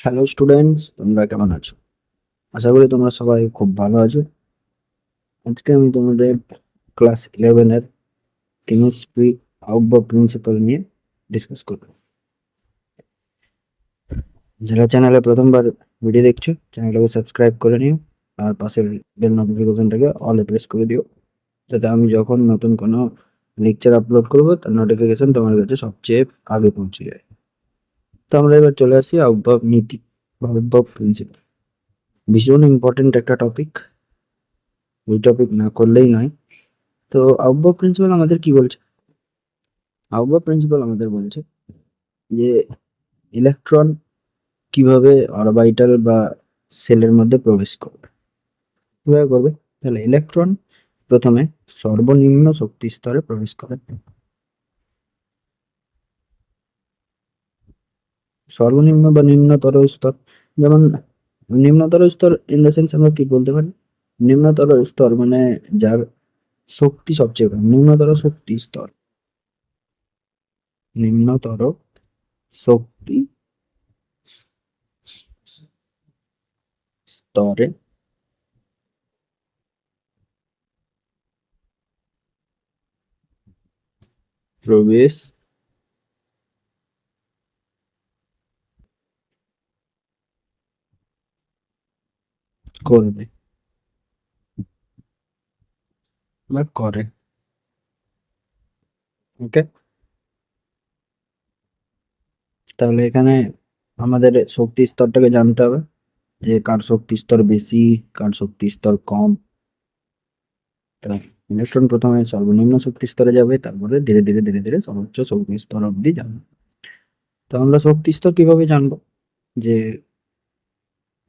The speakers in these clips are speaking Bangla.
হ্যালো স্টুডেন্টস তোমরা কেমন আছো? আশা করি তোমরা সবাই খুব ভালো আছো। আজকে আমি তোমাদের ক্লাস ইলেভেনের কেমিস্ট্রি আউটবো প্রিন্সিপাল নিয়ে ডিসকাস করব। যারা চ্যানেলে প্রথমবার ভিডিও দেখছ চ্যানেলটাকে সাবস্ক্রাইব করে নিও, আর পাশের বেল নোটিফিকেশনটাকে অলে প্রেস করে দিও। যাতে আমি যখন নতুন কোনো লেকচার আপলোড করব, তার নোটিফিকেশন তোমার কাছে সবচেয়ে আগে পৌঁছে যায়। তো আমরা এবার চলে আসি আউটবব নীতি বা আউটবব প্রিন্সিপাল ভীষণ ইম্পর্টেন্ট একটা টপিক ওই টপিক না করলেই নয়। তো আউটবব প্রিন্সিপাল আমাদের কি বলছে? আউটবব প্রিন্সিপাল আমাদের বলছে যে ইলেকট্রন কীভাবে অরবাইটাল বা সেলের মধ্যে প্রবেশ করবে? কীভাবে করবে? তাহলে ইলেকট্রন প্রথমে সর্বনিম্ন শক্তি স্তরে প্রবেশ করে। সর্বনিম্ন বা নিম্নতর স্তর, যেমন নিম্নতর স্তর ইন দ্য সেন্স আমরা কি বলতে পারি? নিম্নতর স্তর মানে যার শক্তি সবচেয়ে কম, নিম্নতর শক্তি স্তর। নিম্নতর শক্তি স্তরে প্রবেশ করবে বা করে। ওকে তাহলে এখানে আমাদের শক্তি স্তরটাকে জানতে হবে, যে কার শক্তি স্তর বেশি, কার শক্তি স্তর কম। ইলেকট্রন প্রথমে সর্বনিম্ন শক্তি স্তরে যাবে, তারপরে ধীরে ধীরে ধীরে ধীরে সর্বোচ্চ শক্তি স্তর অবধি যাবে। তো আমরা শক্তি স্তর কীভাবে জানব? যে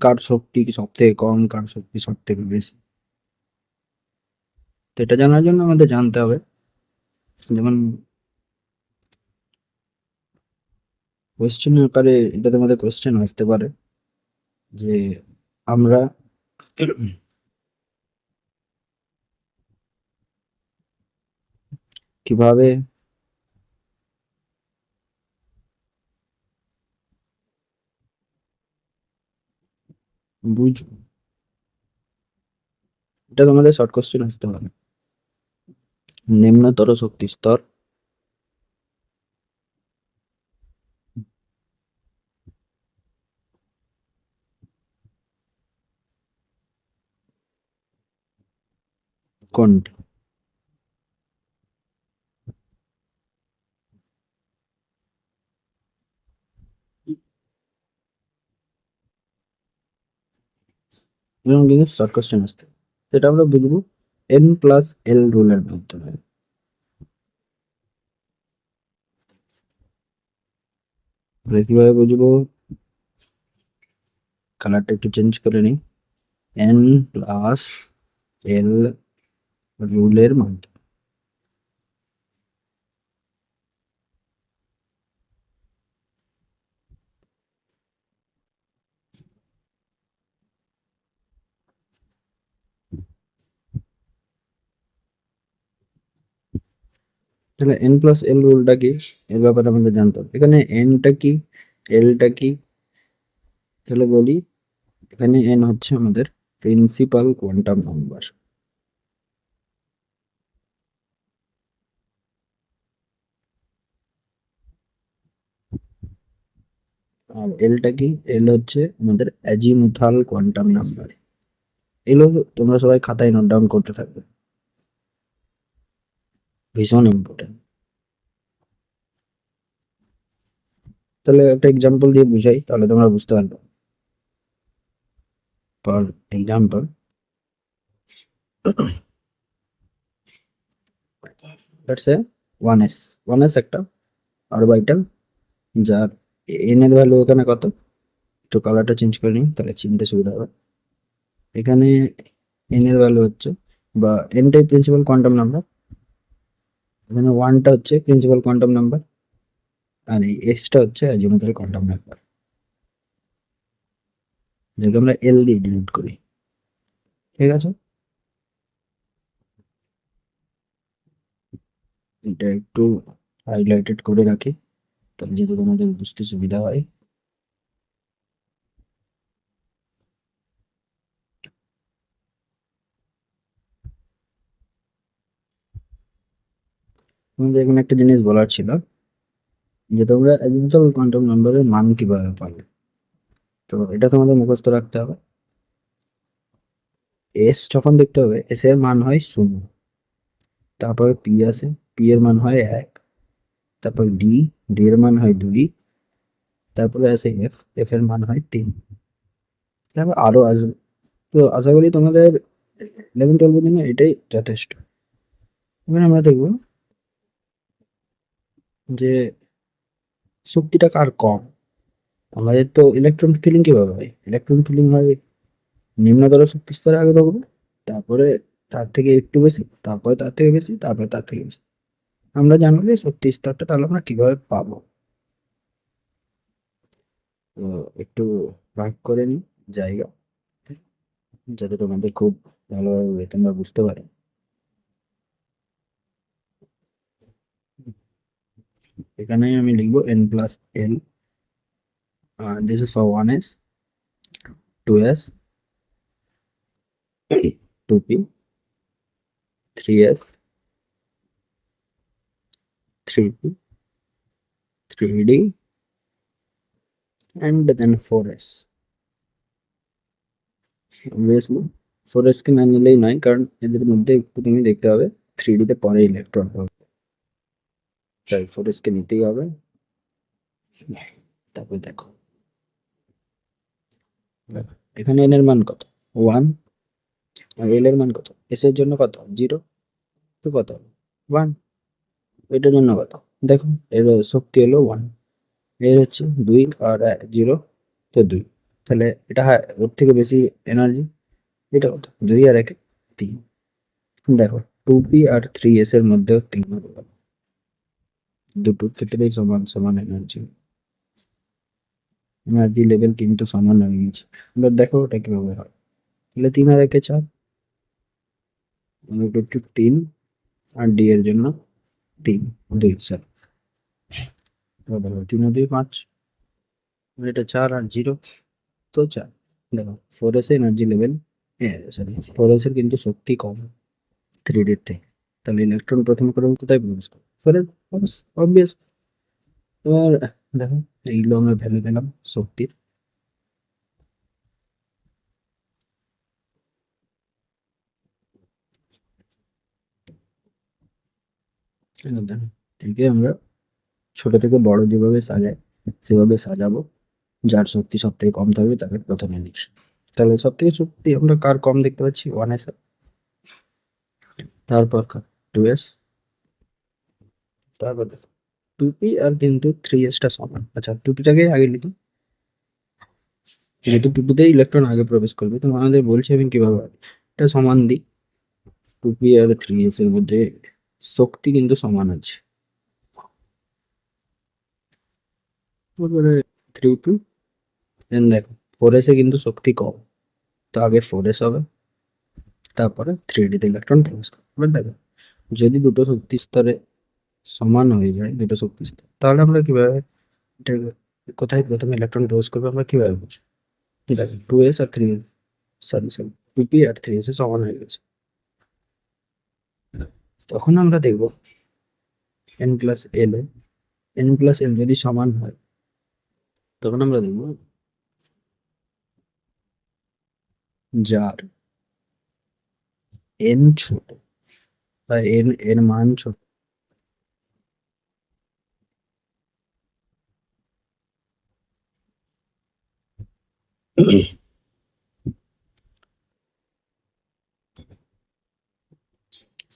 কার শক্তি সব থেকে কম, কার শক্তি সব থেকে বেশি? তো এটা জানার জন্য আমাদের জানতে হবে। যেমন কোয়েশ্চেন আকারে এটাতে আমাদের কোয়েশ্চেন আসতে পারে যে আমরা কীভাবে বুঝব এটা তোমাদের শর্ট কোশ্চেন আসতে পারে। নিম্নতর শক্তি স্তর। কোনটি? এরকম কিন্তু শর্ট কোশ্চেন আসতে সেটা আমরা বুঝব এন প্লাস এল রুলের মাধ্যমে। তাহলে কীভাবে বুঝব? কালারটা একটু চেঞ্জ করে নিই। এন প্লাস এল রুলের মাধ্যমে। তাহলে এন প্লাস এল রুলটা কি? এর ব্যাপারে আমাদের জানতে হবে। এখানে এনটা কি? এলটা কি? তাহলে বলি, এখানে এন হচ্ছে আমাদের প্রিন্সিপাল কোয়ান্টাম নাম্বার আর এলটা কি? এল হচ্ছে আমাদের অ্যাজিমুথাল কোয়ান্টাম নাম্বার এগুলো তোমরা সবাই খাতায় নোট ডাউন করতে থাকবে। ভীষণ ইম্পর্টেন্ট তাহলে একটা এক্সাম্পল দিয়ে বুঝাই, তাহলে তোমরা বুঝতে পারবে। For example let's say 1s 1s একটা অরবিটাল যার এন এর ভ্যালু এখানে কত? একটু কালারটা চেঞ্জ করে নিই, তাহলে চিনতে সুবিধা হবে। এখানে এন এর ভ্যালু হচ্ছে, বা এনটাই প্রিন্সিপাল কোয়ান্টাম নাম্বার এখানে ওয়ানটা হচ্ছে প্রিন্সিপাল কোয়ান্টাম নাম্বার আর এই এক্সটা হচ্ছে অ্যাজিমুথাল কোয়ান্টাম নাম্বার যেটাকে আমরা এল দিয়ে ডিনোট করি। ঠিক আছে? এটা একটু হাইলাইটেড করে রাখি, তাহলে যেহেতু তোমাদের বুঝতে সুবিধা হয়। তোমাদের এখানে একটা জিনিস বলার ছিল যে তোমরা একদম কোয়ান্টাম নাম্বারের মান কীভাবে পাবে? তো এটা তোমাদের মুখস্থ রাখতে হবে। এস যখন দেখতে হবে এস এর মান হয় শূন্য। তারপরে পি আছে পি এর মান হয় এক। তারপর ডি ডি এর মান হয় দুই। তারপরে আছে এফ এফ এর মান হয় তিন। তারপর আরও আসবে। তো আশা করি তোমাদের ইলেভেন টুয়েলভের জন্য এটাই যথেষ্ট। এবার আমরা দেখব যে শক্তিটা কার কম? আমাদের তো ইলেকট্রন ফিলিং কীভাবে হয়? ইলেকট্রন ফিলিং হয় নিম্নতর শক্তি স্তরে আগে ঢুকবে তারপরে তার থেকে একটু বেশি, তারপরে তার থেকে বেশি, তারপরে তার থেকে বেশি। আমরা জানব যে শক্তি স্তরটা তাহলে আমরা কীভাবে পাবো। তো একটু ভাগ করে নিই জায়গা, যাতে তোমাদের খুব ভালোভাবে তোমরা বুঝতে পারো। এখানে আমি লিখব N plus L this is for one S two S two P three S three P three D and then 4s obviously 4s কে না নিলেই নয়, কারণ এদের মধ্যে একটু তুমি দেখতে হবে থ্রি তে পরে ইলেকট্রন হবে। তাই 4s কে নিতেই হবে তারপর দেখো দেখো, এখানে n এর মান কত ওয়ান আর l এর মান কত s এর জন্য কত জিরো তো কত ওয়ান এটার জন্য কত দেখো এর শক্তি হলো ওয়ানের হচ্ছে দুই আর জিরো তো দুই তাহলে এটা হ্যাঁ ওর থেকে বেশি এনার্জি এটা কত দুই আর একে তিন দেখো টু পি আর থ্রি এস এর মধ্যে তিন হবে দুটোর ক্ষেত্রেই সমান সমান এনার্জি এনার্জি লেভেল কিন্তু সমান হয়ে গেছে। এবার দেখো ওটা কীভাবে হয়। তাহলে তিন আর একে চার? তিন। আর ডি এর জন্য তিন। দুই স্যার তিন দুই পাঁচ। আর এটা চার আর জিরো, তো চার। দেখো four S energy level sorry four S এর কিন্তু শক্তি কম থ্রি ডির থেকে তাহলে ইলেকট্রন প্রথমে করে কোথায় প্রবেশ করে এর অবভিয়াস এবার দেখো, এইগুলো আমরা ভ্যালু দিলাম শক্তির দেখো আমরা ছোট থেকে বড় যেভাবে সাজাই, সেভাবে সাজাবো, যার শক্তি সব থেকে কম থাকবে তাকে প্রথমে লিখি তাহলে সব থেকে শক্তি আমরা কার কম দেখতে পাচ্ছি? ওয়ান এস তারপর টু এস তারপর দেখো টু পি আর কিন্তু থ্রি এসটা সমান। আচ্ছা টু পিটাকে আগে লিখি। যেহেতু টু পিতে ইলেকট্রন আগে প্রবেশ করবে, তো আমাদের বলছি আমি কীভাবে এটা সমান দিই। টু পি আর থ্রি এস এর মধ্যে শক্তি কিন্তু সমান আছে। তারপরে থ্রি টু দেন দেখো ফোর এসে কিন্তু শক্তি কম। তো আগে ফোর এস হবে। তারপরে থ্রি ডিতে ইলেকট্রন প্রবেশ করবে দেখো, যদি দুটো শক্তি স্তরে সমান হয়ে যায় দুটো শক্তি স্তর তাহলে আমরা কীভাবে কোথায় প্রথমে ইলেকট্রন প্রবেশ করবে আমরা কীভাবে বুঝব? টু এস আর থ্রি এস সরি সরি আর থ্রি এস সমান হয়ে গেছে। তখন আমরা দেখব n plus l n plus l যদি সমান হয়, তখন আমরা দেখব যার এন ছোট বা এন এর মান ছোট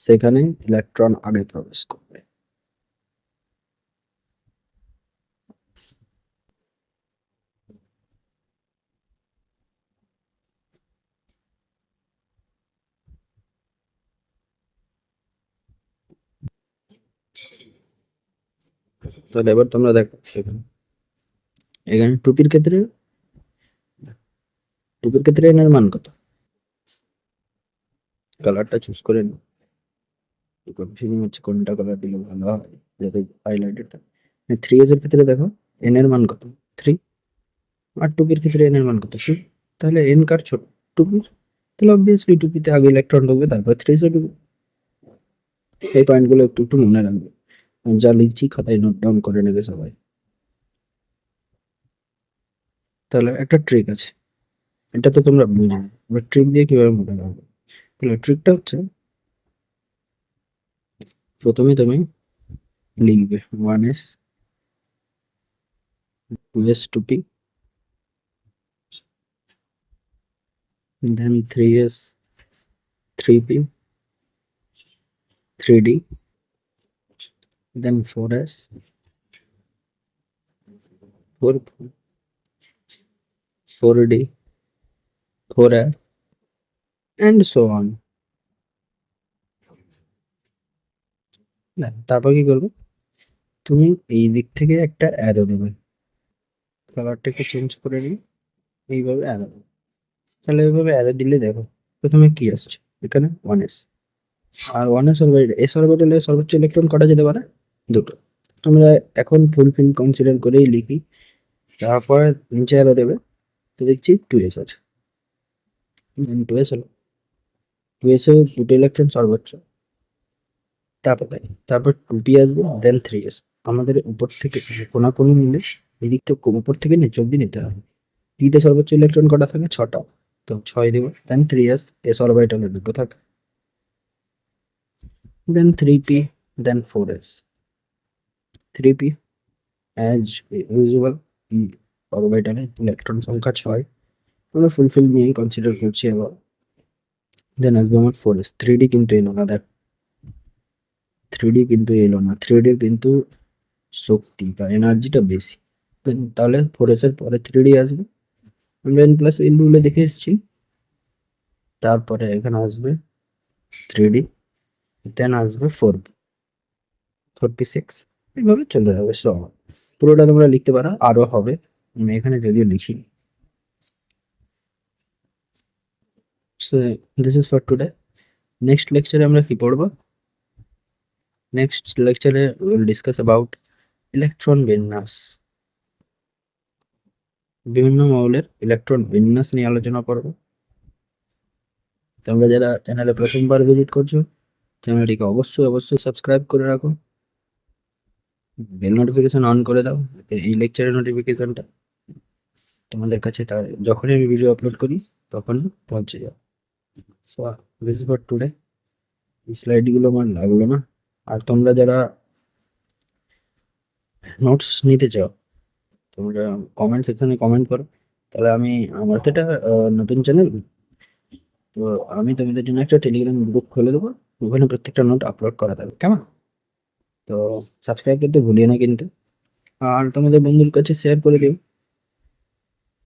সেখানে ইলেকট্রন আগে প্রবেশ করবে। তাহলে এবার তোমরা দেখো এখানে টুপির ক্ষেত্রে টুপির ক্ষেত্রে এনের মান কত? কালারটা চুজ করে নি কনফিউজিং হচ্ছে কোনটা কালার দিলে ভালো হয় যাতে হাইলাইটেড থাকে। থ্রি এস এর ক্ষেত্রে দেখো এন এর মান কত? থ্রি আর টুপির ক্ষেত্রে এন এর মান কত? তাহলে এন কার ছোট? টুপির তাহলে অবভিয়াসলি টুপিতে আগে ইলেকট্রন ঢুকবে, তারপর থ্রি এসে ঢুকবে। এই পয়েন্টগুলো একটু একটু মনে রাখবে। যা লিখছি খাতায় নোট ডাউন করে নেবে সবাই। তাহলে একটা ট্রিক আছে। এটা তো তোমরা বুঝবে এবার ট্রিক দিয়ে কীভাবে মনে রাখবে তাহলে ট্রিকটা হচ্ছে প্রথমে তুমি লিখবে one s two s two p then 3s 3p 3d then 4s 4p 4d 4f and so on. না তারপর কি করবে? তুমি এই দিক থেকে একটা অ্যারো দেবে। কালারটাকে চেঞ্জ করে নিই এইভাবে অ্যারো দেবে। তাহলে এইভাবে অ্যারো দিলে দেখো প্রথমে কি আসছে? এখানে ওয়ান এস আর ওয়ান এস অরবিটাল এস অরবিটালে সর্বোচ্চ ইলেকট্রন কটা যেতে পারে? দুটো। আমরা এখন ফুল ফিল কনসিডার করেই লিখি। তারপরে নিচে অ্যারো দেবে। তো দেখছি টু এস আছে। টু এস হলো। টু এসে দুটো ইলেকট্রন সর্বোচ্চ তারপর তাই তারপর টু পি আসবে দেন থ্রি এস আমাদের উপর থেকে কোনা কোনি নিলে, এদিক থেকে উপর থেকে নিচে অব্দি নিতে হবে। টিতে সর্বোচ্চ ইলেকট্রন কটা থাকে? ছটা। তো ছয় দেবো দেন থ্রি এস এস অরবিটালে দুটো থাকে। Then three p then four s three p as usual p অরবিটালে electron সংখ্যা ছয়। আমরা ফুলফিল নিয়েই কনসিডার করছি এবার। দেন আসবে আমার ফোর এস থ্রি ডি কিন্তু এলো না, দেখ। থ্রি ডি কিন্তু এলো না থ্রি ডির কিন্তু শক্তি বা এনার্জিটা বেশি। তাহলে ফোর এস এর পরে থ্রি ডি আসবে। আমরা এন প্লাস এন রুলে দেখে এসেছি। তারপরে এখানে আসবে থ্রি ডি দেন আসবে four p four p six এইভাবে চলে যাবে সব পুরোটা তোমরা লিখতে পারো, আরও হবে। আমি এখানে যদিও লিখি so this is for today next লেকচারে আমরা কি পড়ব? নেক্সট লেকচারে উইল ডিসকাস অ্যাবাউট ইলেকট্রন বিন্যাস। বিভিন্ন মৌলের ইলেকট্রন বিন্যাস নিয়ে আলোচনা করব। তোমরা যারা চ্যানেলে প্রথমবার ভিজিট করছ চ্যানেলটিকে অবশ্যই অবশ্যই সাবস্ক্রাইব করে রাখো। বেল নোটিফিকেশন অন করে দাও এই লেকচারের নোটিফিকেশনটা তোমাদের কাছে যখনই আমি ভিডিও আপলোড করি, তখনই পৌঁছে যাও। টুডে এই স্লাইডগুলো আমার লাগল না। আর তোমরা যারা নোটস নিতে চাও, তোমরা কমেন্ট সেকশনে কমেন্ট করো। তাহলে আমি, আমার তো এটা নতুন চ্যানেল তো আমি তোমাদের জন্য একটা টেলিগ্রাম গ্রুপ খুলে দেবো। ওখানে প্রত্যেকটা নোট আপলোড করা থাকবে কেমন? তো সাবস্ক্রাইব করতে ভুলিও না কিন্তু। আর তোমাদের বন্ধুর কাছে শেয়ার করে দিও।